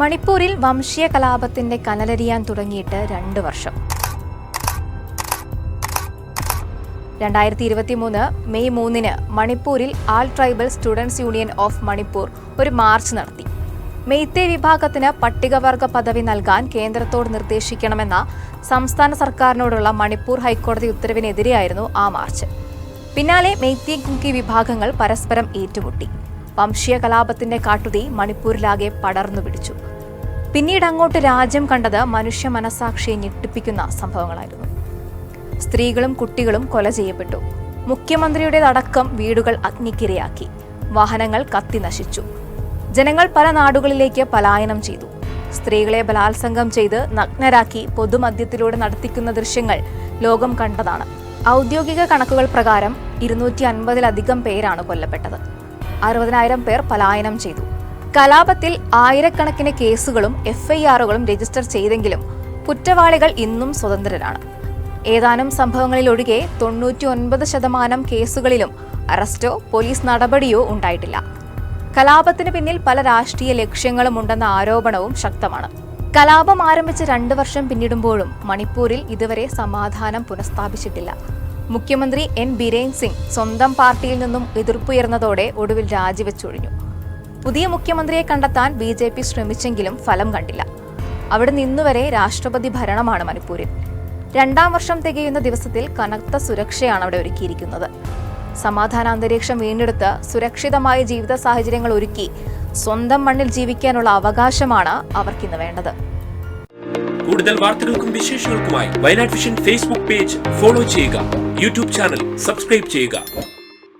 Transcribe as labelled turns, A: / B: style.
A: മണിപ്പൂരിൽ വംശീയ കലാപത്തിന്റെ കനലരിയാൻ തുടങ്ങിയിട്ട് രണ്ട് വർഷം. രണ്ടായിരത്തി ഇരുപത്തി മൂന്ന് മെയ് മൂന്നിന് മണിപ്പൂരിൽ all tribal students union of Manipur ഒരു മാർച്ച് നടത്തി. മെയ്ത്തെ വിഭാഗത്തിന് പട്ടികവർഗ പദവി നൽകാൻ കേന്ദ്രത്തോട് നിർദ്ദേശിക്കണമെന്ന സംസ്ഥാന സർക്കാരിനോടുള്ള മണിപ്പൂർ ഹൈക്കോടതി ഉത്തരവിനെതിരെയായിരുന്നു ആ മാർച്ച്. പിന്നാലെ മെയ്ത്തി കുക്കി വിഭാഗങ്ങൾ പരസ്പരം ഏറ്റുമുട്ടി. വംശീയ കലാപത്തിന്റെ കാട്ടുതീ മണിപ്പൂരിലാകെ പടർന്നു പിടിച്ചു. പിന്നീട് അങ്ങോട്ട് രാജ്യം കണ്ടത് മനുഷ്യ മനസാക്ഷിയെ ഞെട്ടിപ്പിക്കുന്ന സംഭവങ്ങളായിരുന്നു. സ്ത്രീകളും കുട്ടികളും കൊല ചെയ്യപ്പെട്ടു. മുഖ്യമന്ത്രിയുടേതടക്കം വീടുകൾ അഗ്നിക്കിരയാക്കി. വാഹനങ്ങൾ കത്തി നശിച്ചു. ജനങ്ങൾ പല നാടുകളിലേക്ക് പലായനം ചെയ്തു. സ്ത്രീകളെ ബലാത്സംഗം ചെയ്ത് നഗ്നരാക്കി പൊതുമദ്യത്തിലൂടെ നടത്തിക്കുന്ന ദൃശ്യങ്ങൾ ലോകം കണ്ടതാണ്. ഔദ്യോഗിക കണക്കുകൾ പ്രകാരം ഇരുന്നൂറ്റി അൻപതിലധികം പേരാണ് കൊല്ലപ്പെട്ടത്. അറുപതിനായിരം പേർ പലായനം ചെയ്തു. കലാപത്തിൽ ആയിരക്കണക്കിന് കേസുകളും എഫ്ഐആറുകളും രജിസ്റ്റർ ചെയ്തെങ്കിലും കുറ്റവാളികൾ ഇന്നും സ്വതന്ത്രരാണ്. ഏതാനും സംഭവങ്ങളിലൊഴികെ തൊണ്ണൂറ്റി ഒൻപത് ശതമാനം കേസുകളിലും അറസ്റ്റോ പോലീസ് നടപടിയോ ഉണ്ടായിട്ടില്ല. കലാപത്തിന് പിന്നിൽ പല രാഷ്ട്രീയ ലക്ഷ്യങ്ങളും ഉണ്ടെന്ന ആരോപണവും ശക്തമാണ്. കലാപം ആരംഭിച്ച് രണ്ട് വർഷം പിന്നിടുമ്പോഴും മണിപ്പൂരിൽ ഇതുവരെ സമാധാനം പുനഃസ്ഥാപിച്ചിട്ടില്ല. മുഖ്യമന്ത്രി എൻ. ബിരേൻ സിംഗ് സ്വന്തം പാർട്ടിയിൽ നിന്നും എതിർപ്പുയർന്നതോടെ ഒടുവിൽ രാജിവെച്ചൊഴിഞ്ഞു. പുതിയ മുഖ്യമന്ത്രിയെ കണ്ടെത്താൻ ബി ജെ പി ശ്രമിച്ചെങ്കിലും ഫലം കണ്ടില്ല. അവിടെ നിന്നുവരെ രാഷ്ട്രപതി ഭരണമാണ് മണിപ്പൂരിൽ. രണ്ടാം വർഷം തികയുന്ന ദിവസത്തിൽ കനത്ത സുരക്ഷയാണ് അവിടെ ഒരുക്കിയിരിക്കുന്നത്. സമാധാന അന്തരീക്ഷം വീണ്ടെടുത്ത് സുരക്ഷിതമായ ജീവിത സാഹചര്യങ്ങൾ ഒരുക്കി സ്വന്തം മണ്ണിൽ ജീവിക്കാനുള്ള അവകാശമാണ് അവർക്കിന്ന് വേണ്ടത്.
B: കൂടുതൽ വാർത്തകൾക്കും വിശേഷങ്ങൾക്കുമായി Wayanad vision Facebook page follow ചെയ്യുക. യൂട്യൂബ് ചാനൽ സബ്സ്ക്രൈബ് ചെയ്യുക.